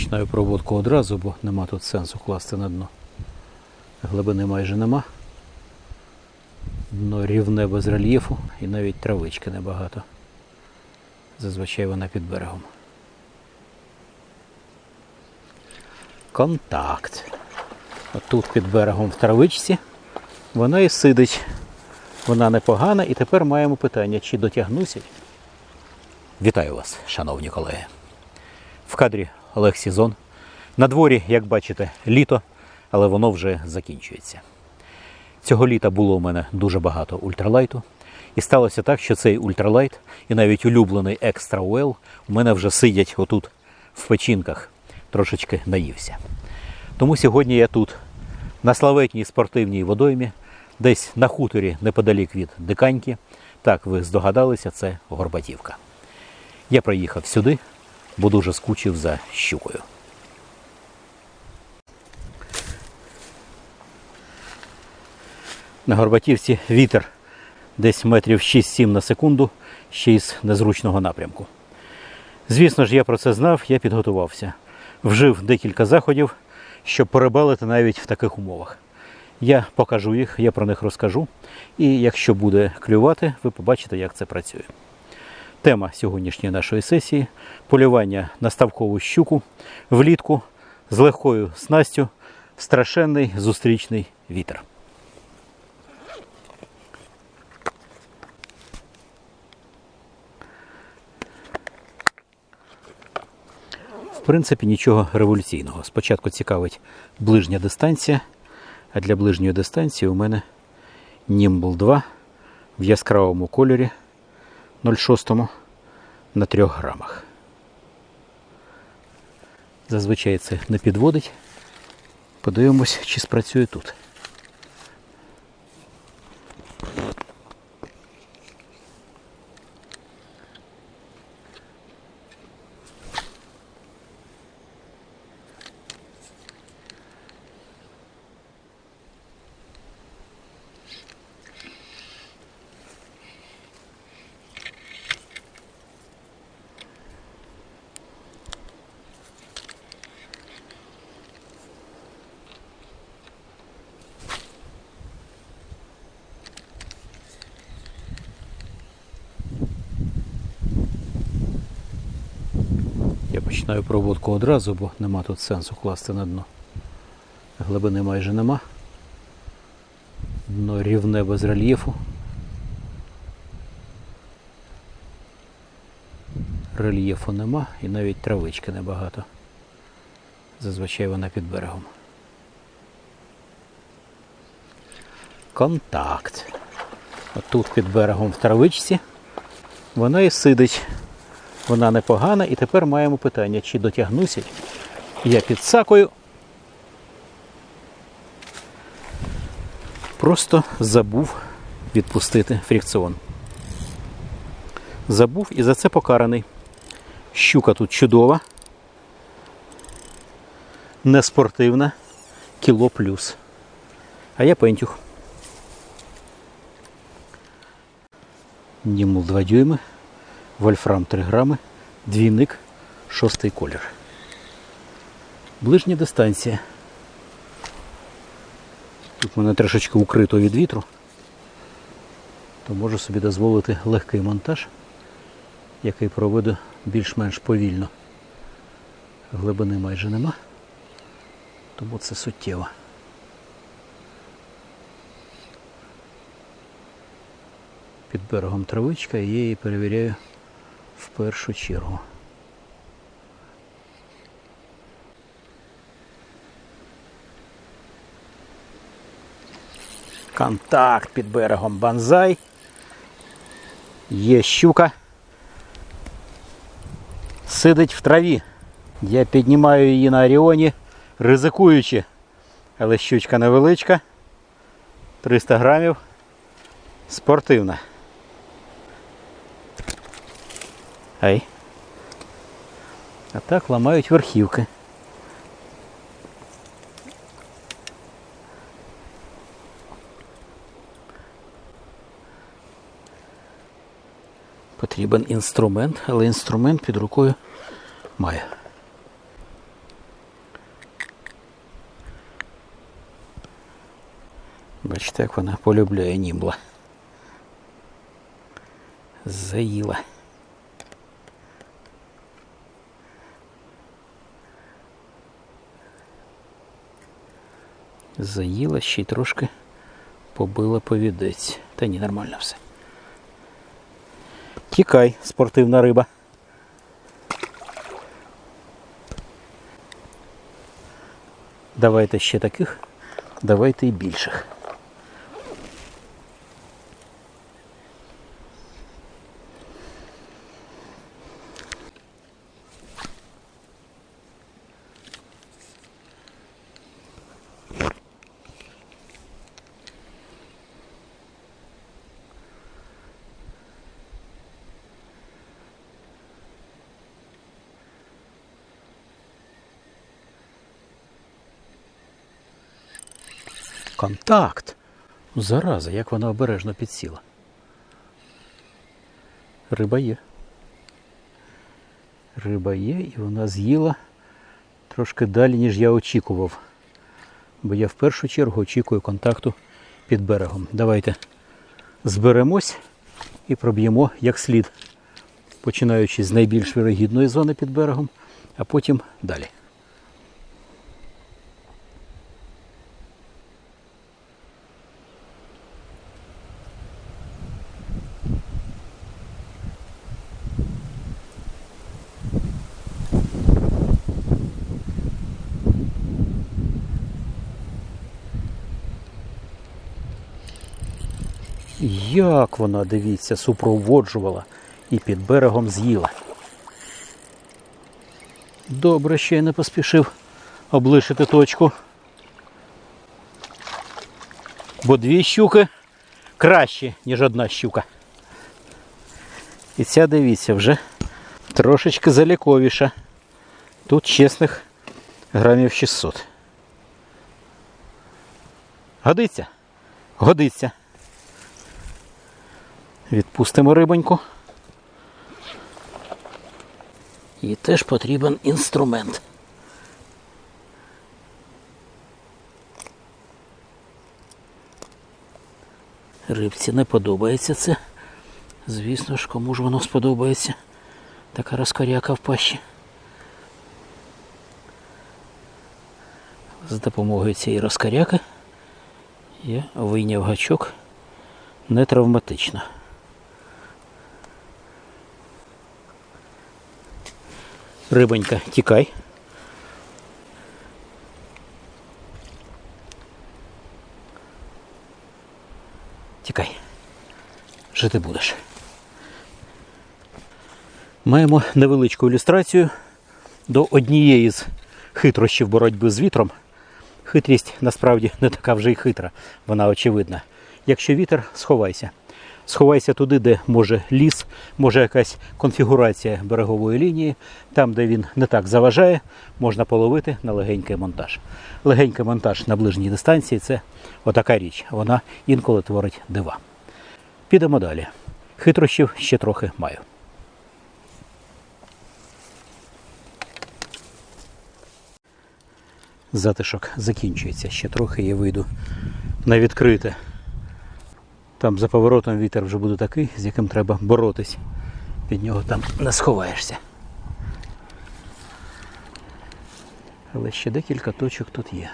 починаю проводку одразу, бо нема тут сенсу класти на дно. Глибини майже нема. Дно рівне без рельєфу і навіть травички небагато. Зазвичай вона під берегом. Контакт. Отут під берегом в травичці вона і сидить. Вона непогана, і тепер маємо питання, чи дотягнуся. Вітаю вас, шановні колеги. В кадрі Олег Сізон. На дворі, як бачите, літо, але воно вже закінчується. Цього літа було у мене дуже багато ультралайту. І сталося так, що цей ультралайт і навіть улюблений екстра уел у мене вже сидять отут в печінках, трошечки наївся. Тому сьогодні я тут, на славетній спортивній водоймі, десь на хуторі неподалік від Диканьки. Так, ви здогадалися, це Горбатівка. Я приїхав сюди, бо дуже скучив за щукою. На Горбатівці вітер десь метрів 6-7 на секунду, ще із незручного напрямку. Звісно ж, я про це знав, я підготувався. Вжив декілька заходів, щоб порибалити навіть в таких умовах. Я покажу їх, я про них розкажу. І якщо буде клювати, ви побачите, як це працює. Тема сьогоднішньої нашої сесії полювання на ставкову щуку влітку з легкою снастю, страшенний зустрічний вітер. В принципі, нічого революційного. Спочатку цікавить ближня дистанція, а для ближньої дистанції у мене Nimble 2 в яскравому кольорі 0,6 на 3 грамах. Зазвичай це не підводить. Подивимось, чи спрацює тут. Починаю проводку одразу, бо нема тут сенсу класти на дно. Глибини майже нема. Дно рівне без рельєфу. Рельєфу нема і навіть травички небагато. Зазвичай вона під берегом. Контакт. Отут під берегом в травичці вона і сидить. Вона непогана, і тепер маємо питання, чи дотягнуся. Я під сакою. Просто забув відпустити фрікціон. Забув і за це покараний. Щука тут чудова, не спортивна, кіло плюс. А я пентюх. Німул 2 дюйми. Вольфрам 3 грами, двійник, шостий колір. Ближня дистанція. Тут мене трошечки укрито від вітру, то можу собі дозволити легкий монтаж, який проведу більш-менш повільно. Глибини майже нема, тому це суттєво. Під берегом травичка і я її перевіряю в першу чергу. Контакт під берегом банзай. Є щука. Сидить в траві. Я піднімаю її на Оріоні, ризикуючи. Але щучка невеличка. 300 грамів. Спортивна. Ей. А так ламають верхівки. Потрібен інструмент, але інструмент під рукою має. Бачите, як вона полюбляє німбла. Заїла. Заїла ще й трошки побила повідець. Та ні, нормально все. Тікай, спортивна риба. Давайте ще таких, давайте і більших. Контакт. Зараза, як вона обережно підсіла. Риба є. Риба є, і вона з'їла трошки далі, ніж я очікував. Бо я в першу чергу очікую контакту під берегом. Давайте зберемось і проб'ємо як слід, починаючи з найбільш вірогідної зони під берегом, а потім далі. Як вона, дивіться, супроводжувала і під берегом з'їла. Добре, що я не поспішив облишити точку. Бо дві щуки краще, ніж одна щука. І ця, дивіться, вже трошечки заліковіша. Тут чесних грамів 600. Годиться? Годиться. Відпустимо рибоньку. І теж потрібен інструмент. Рибці не подобається це. Звісно ж, кому ж воно сподобається. Така розкоряка в пащі. З допомогою цієї розкоряки я вийняв гачок не травматично. Рибонька, тікай. Тікай. Жити будеш. Маємо невеличку ілюстрацію до однієї з хитрощів боротьби з вітром. Хитрість насправді не така вже й хитра, вона очевидна. Якщо вітер, сховайся. Сховайся туди, де може ліс, може якась конфігурація берегової лінії. Там, де він не так заважає, можна половити на легенький монтаж. Легенький монтаж на ближній дистанції це отака річ. Вона інколи творить дива. Підемо далі. Хитрощів ще трохи маю. Затишок закінчується. Ще трохи я вийду на відкрите. Там за поворотом вітер вже буде такий, з яким треба боротись. Від нього там не сховаєшся. Але ще декілька точок тут є.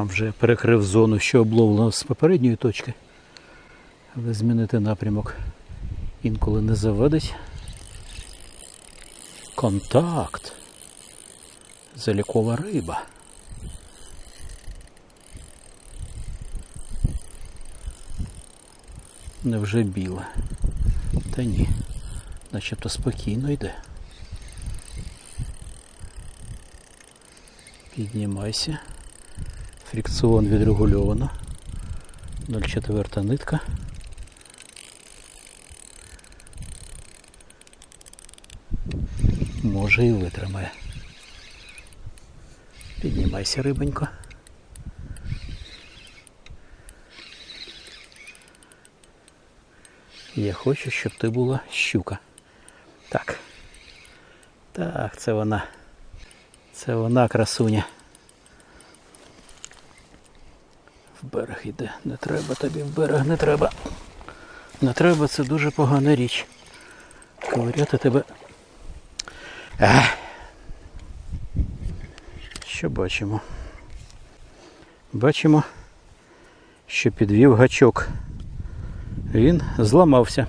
Там вже перекрив зону, що обловлено з попередньої точки. Але змінити напрямок інколи не завадить. Контакт. Залікова риба. Невже біла? Та ні. Начебто спокійно йде. Піднімайся. Фрикціон відрегульовано. 0,4 нитка. Може і витримає. Піднімайся, рибонько. Я хочу, щоб ти була щука. Так. Так, це вона. Це вона красуня. В берег йде. Не треба тобі в берег, не треба. Не треба, це дуже погана річ. Ковиряти тебе. Ах. Що бачимо? Бачимо, що підвів гачок. Він зламався.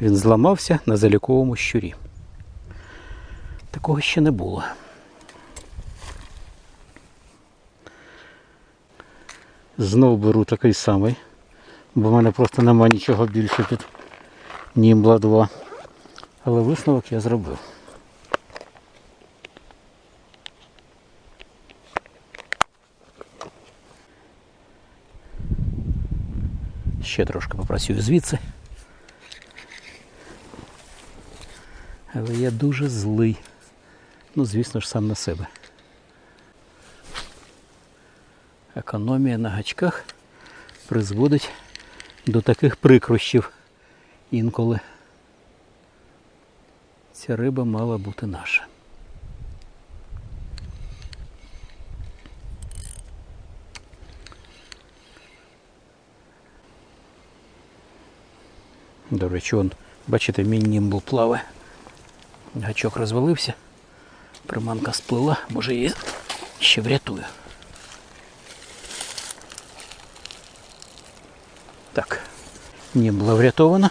Він зламався на заліковому щурі. Такого ще не було. Знов беру такий самий, бо в мене просто нема нічого більше під Німбла 2. Але висновок я зробив. Ще трошки попрацюю звідси. Але я дуже злий. Ну, звісно ж, сам на себе. Економія на гачках призводить до таких прикрощів інколи. Ця риба мала бути наша. До речі, он, бачите, мій німбл плаває. Гачок розвалився. Приманка сплила, може її ще врятую. Так, німбла врятована.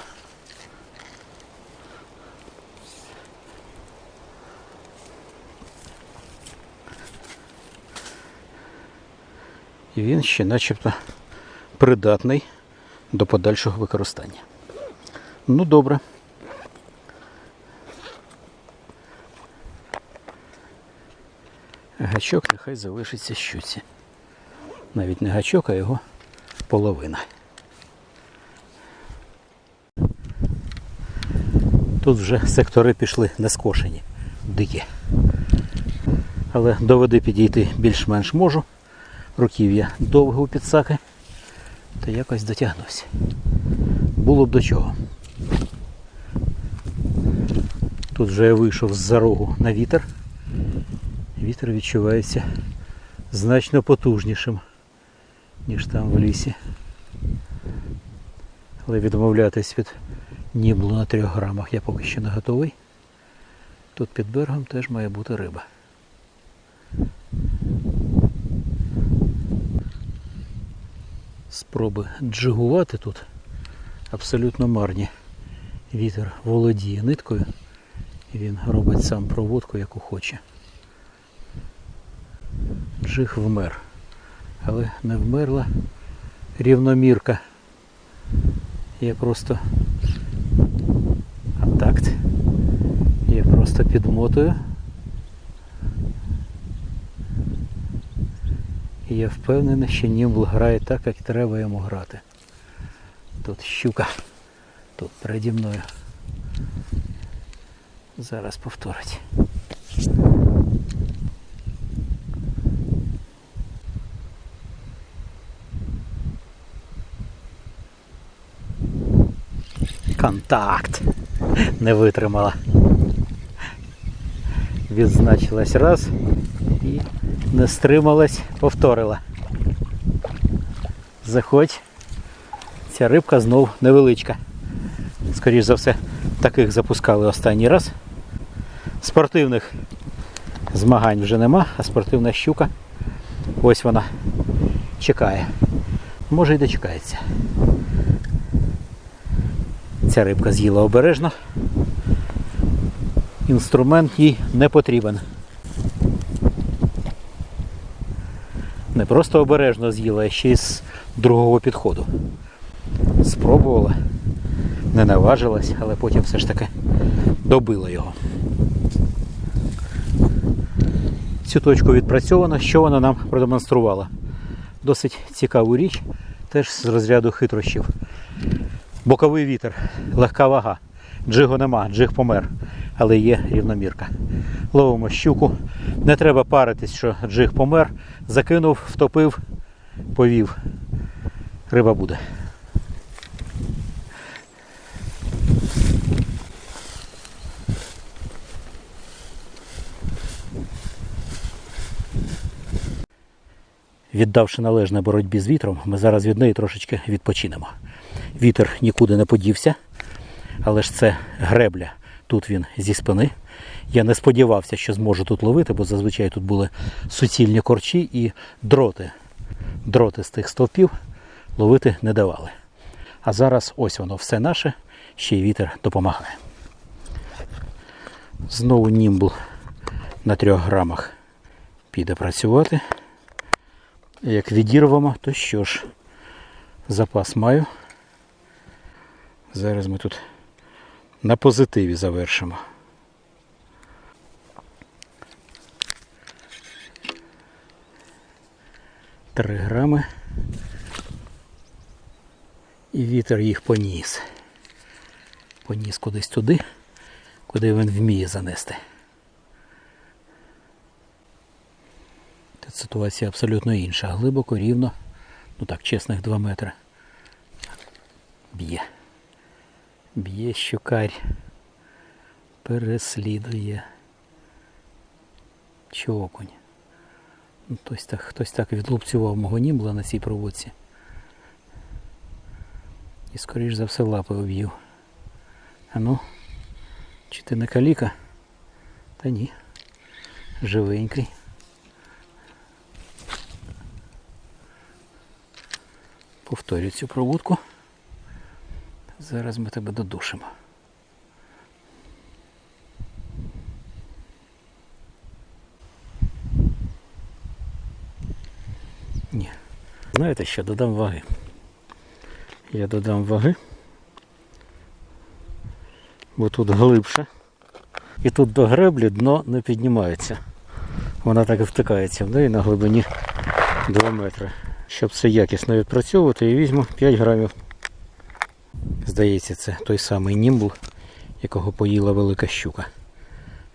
І він ще начебто придатний до подальшого використання. Ну добре. Гачок нехай залишиться щуці. Навіть не гачок, а його половина. Тут вже сектори пішли не скошені, дикі. Але до води підійти більш-менш можу. Руків'я довго у підсаки, то якось дотягнусь. Було б до чого. Тут вже я вийшов з-за рогу на вітер. Вітер відчувається значно потужнішим, ніж там в лісі. Але відмовлятись від ніблу на трьох грамах я поки що не готовий. Тут під берегом теж має бути риба. Спроби джигувати тут абсолютно марні. Вітер володіє ниткою і він робить сам проводку, яку хоче. Джиг вмер. Але не вмерла рівномірка. Я просто Я просто підмотую. І я впевнений, що Німбл грає так, як треба йому грати. Тут щука. Тут переді мною. Зараз повторить. Контакт. Не витримала. Відзначилась раз і не стрималась, повторила. Заходь. Ця рибка знов невеличка. Скоріше за все, таких запускали останній раз. Спортивних змагань вже нема, а спортивна щука. Ось вона чекає. Може й дочекається. Ця рибка з'їла обережно. Інструмент їй не потрібен. Не просто обережно з'їла, а ще й з другого підходу. Спробувала, не наважилась, але потім все ж таки добила його. Цю точку відпрацьовано, що вона нам продемонструвала. Досить цікаву річ, теж з розряду хитрощів. Боковий вітер, легка вага. Джигу нема, джиг помер, але є рівномірка. Ловимо щуку. Не треба паритись, що джиг помер. Закинув, втопив, повів. Риба буде. Віддавши належне боротьбі з вітром, ми зараз від неї трошечки відпочинемо. Вітер нікуди не подівся, але ж це гребля. Тут він зі спини. Я не сподівався, що зможу тут ловити, бо зазвичай тут були суцільні корчі і дроти. Дроти з тих стовпів ловити не давали. А зараз ось воно все наше, ще й вітер допомагає. Знову німбл на трьох грамах піде працювати. Як відірвемо, то що ж, запас маю. Зараз ми тут на позитиві завершимо. Три грами. І вітер їх поніс. Поніс кудись туди, куди він вміє занести. Тут ситуація абсолютно інша. Глибоко, рівно. Ну так, чесних 2 метри. Б'є. Б'є щукарь. Переслідує. Чи окунь. Ну, хтось так, хтось так відлупцював мого німбла на цій проводці. І скоріш за все лапи об'їв. А ну, чи ти не каліка? Та ні. Живенький. Повторю цю проводку. Зараз ми тебе додушимо. Ні. Знаєте що, додам ваги. Я додам ваги. Бо тут глибше. І тут до греблі дно не піднімається. Вона так і втикається в неї на глибині 2 метри. Щоб це якісно відпрацьовувати, я візьму 5 грамів. Здається, це той самий німбл, якого поїла велика щука.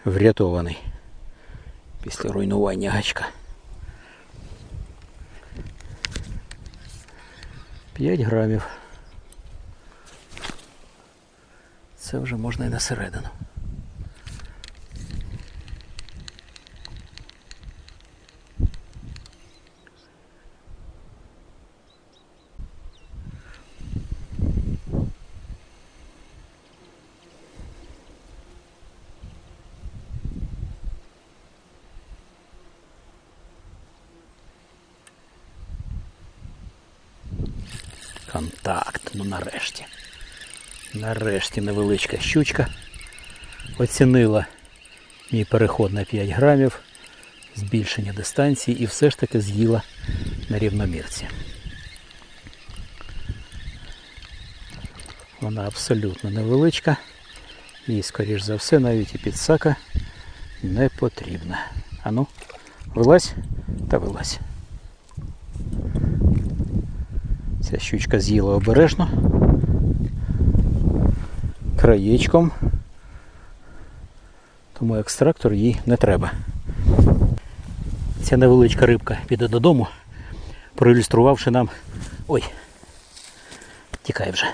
Врятований після руйнування гачка. 5 грамів. Це вже можна і на середину. Контакт, ну нарешті. Нарешті невеличка щучка оцінила мій переход на 5 грамів, збільшення дистанції і все ж таки з'їла на рівномірці. Вона абсолютно невеличка. Їй, скоріш за все, навіть і підсака не потрібна. Ану, вилазь та вилазь. Ця щучка з'їла обережно. Краєчком. Тому екстрактор їй не треба. Ця невеличка рибка піде додому, проілюструвавши нам. Ой, тікай вже.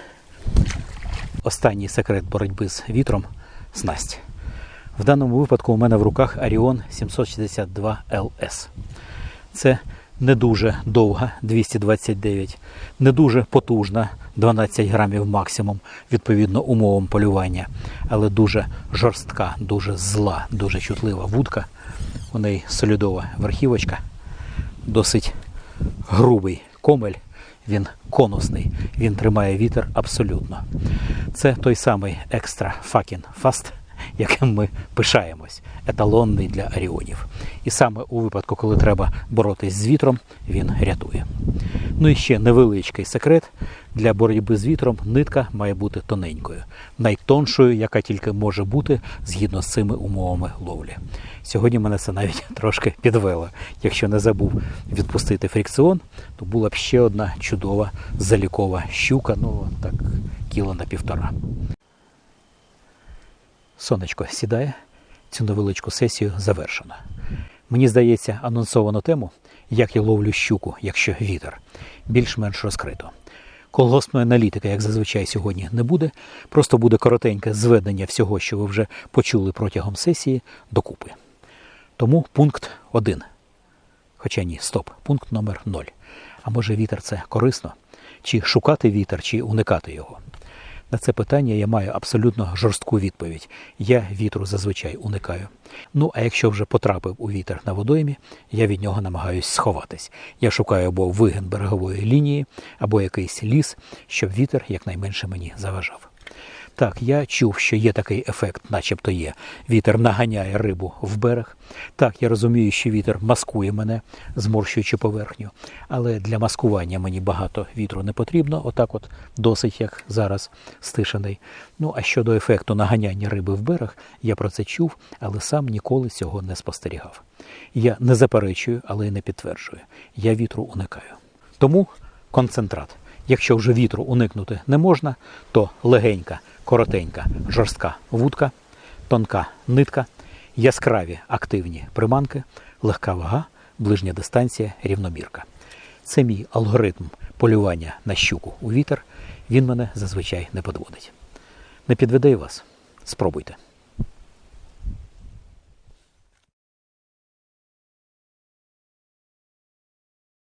Останній секрет боротьби з вітром снасть. В даному випадку у мене в руках Arion 762 LS. Це не дуже довга 229, не дуже потужна 12 грамів максимум відповідно умовам полювання, але дуже жорстка, дуже зла, дуже чутлива вудка. У неї солідова верхівочка, досить грубий комель. Він конусний, він тримає вітер абсолютно. Це той самий екстра fucking fast, яким ми пишаємось, еталонний для аріонів. І саме у випадку, коли треба боротись з вітром, він рятує. Ну і ще невеличкий секрет. Для боротьби з вітром нитка має бути тоненькою, найтоншою, яка тільки може бути згідно з цими умовами ловлі. Сьогодні мене це навіть трошки підвело. Якщо не забув відпустити фрикціон, то була б ще одна чудова залікова щука, ну так, кіло на півтора. Сонечко сідає, цю невеличку сесію завершено. Мені здається, анонсовано тему, як я ловлю щуку, якщо вітер, більш-менш розкрито. Колгоспної аналітики, як зазвичай сьогодні, не буде, просто буде коротеньке зведення всього, що ви вже почули протягом сесії, докупи. Тому пункт 1. Хоча ні, стоп, пункт номер 0. А може вітер це корисно? Чи шукати вітер, чи уникати його? На це питання я маю абсолютно жорстку відповідь. Я вітру зазвичай уникаю. Ну а якщо вже потрапив у вітер на водоймі, я від нього намагаюсь сховатись. Я шукаю або вигин берегової лінії, або якийсь ліс, щоб вітер якнайменше мені заважав. Так, я чув, що є такий ефект, начебто є. Вітер наганяє рибу в берег. Так, я розумію, що вітер маскує мене, зморщуючи поверхню. Але для маскування мені багато вітру не потрібно, отак от досить, як зараз стишений. Ну а щодо ефекту наганяння риби в берег, я про це чув, але сам ніколи цього не спостерігав. Я не заперечую, але й не підтверджую. Я вітру уникаю. Тому концентрат. Якщо вже вітру уникнути не можна, то легенька, коротенька, жорстка вудка, тонка нитка, яскраві активні приманки, легка вага, ближня дистанція, рівномірка. Це мій алгоритм полювання на щуку у вітер. Він мене зазвичай не підводить. Не підведе вас. Спробуйте.